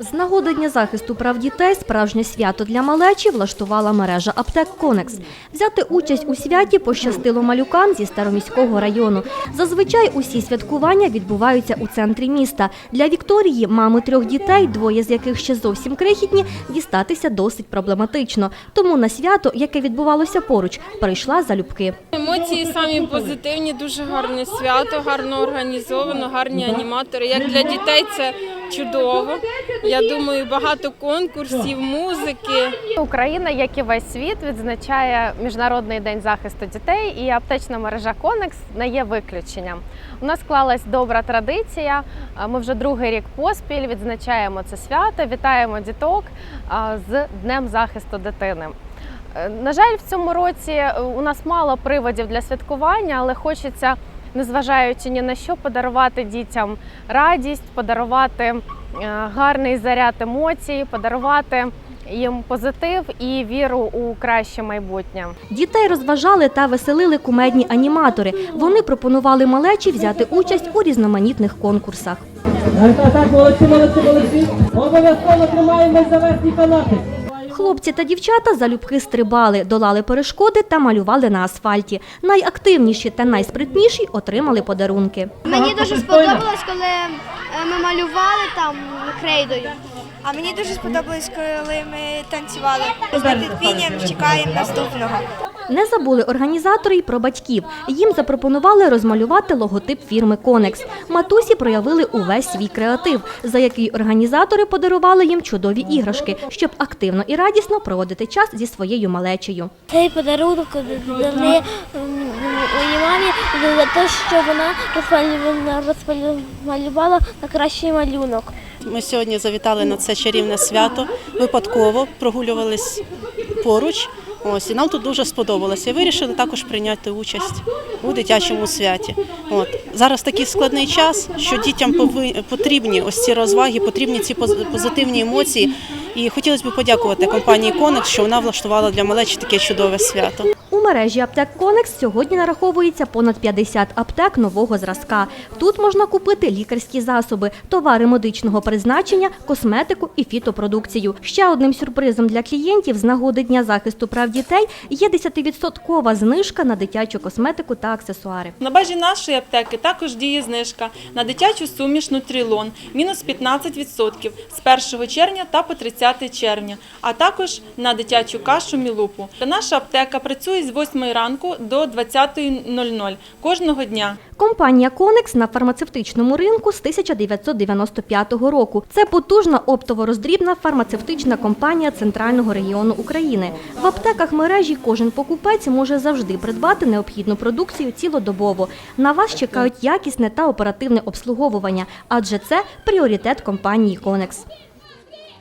З нагоди Дня захисту прав дітей справжнє свято для малечі влаштувала мережа аптек Конекс. Взяти участь у святі пощастило малюкам зі староміського району. Зазвичай усі святкування відбуваються у центрі міста. Для Вікторії, мами трьох дітей, двоє з яких ще зовсім крихітні, дістатися досить проблематично. Тому на свято, яке відбувалося поруч, прийшла залюбки. Емоції самі позитивні, дуже гарне свято, гарно організовано, гарні аніматори. Як для дітей це чудово. Я думаю, багато конкурсів, музики. Україна, як і весь світ, відзначає Міжнародний день захисту дітей, і аптечна мережа Конекс не є виключенням. У нас склалась добра традиція. Ми вже другий рік поспіль відзначаємо це свято, вітаємо діток з Днем захисту дитини. Е, На жаль, в цьому році е, у нас мало приводів для святкування, але хочеться, незважаючи ні на що, подарувати дітям радість, подарувати е, гарний заряд емоцій, подарувати їм позитив і віру у краще майбутнє. Дітей розважали та веселили кумедні аніматори. Вони пропонували малечі взяти участь у різноманітних конкурсах. Так, так, так, молодці, молодці, молодці. Обов'язково тримаємось за верхні канати. Хлопці та дівчата залюбки стрибали, долали перешкоди та малювали на асфальті. Найактивніші та найспритніші отримали подарунки. Мені дуже сподобалось, коли е, ми малювали там крейдою. А мені дуже сподобалось, коли ми танцювали. З нетерпінням чекаємо наступного. Не забули організатори й про батьків. Їм запропонували розмалювати логотип фірми Конекс. Матусі проявили увесь свій креатив, за який організатори подарували їм чудові іграшки, щоб активно і радісно проводити час зі своєю малечею. Цей подарунок дали моїй мамі за те, що вона розмалювала, розмалювала на кращий малюнок. Ми сьогодні завітали на це чарівне свято. Випадково прогулювались поруч. Ось і нам тут дуже сподобалося. І вирішили також прийняти участь у дитячому святі. От зараз такий складний час, що дітям потрібні ось ці розваги, потрібні ці поз- позитивні емоції. І хотілося б подякувати компанії Конекс, що вона влаштувала для малечі таке чудове свято. У мережі аптек Конекс сьогодні нараховується понад 50 аптек нового зразка. Тут можна купити лікарські засоби, товари медичного призначення, косметику і фітопродукцію. Ще одним сюрпризом для клієнтів з нагоди Дня захисту прав дітей є 10% знижка на дитячу косметику та аксесуари. На базі нашої аптеки також діє знижка на дитячу суміш Нутрілон мінус 15% з 1 червня та по 30 червня, а також на дитячу кашу Мілупу. Наша аптека працює з 8 ранку до 20.00 кожного дня. Компанія Конекс на фармацевтичному ринку з 1995 року. Це потужна оптово-роздрібна фармацевтична компанія центрального регіону України. В аптеках мережі кожен покупець може завжди придбати необхідну продукцію цілодобово. На вас чекають якісне та оперативне обслуговування, адже це пріоритет компанії Конекс.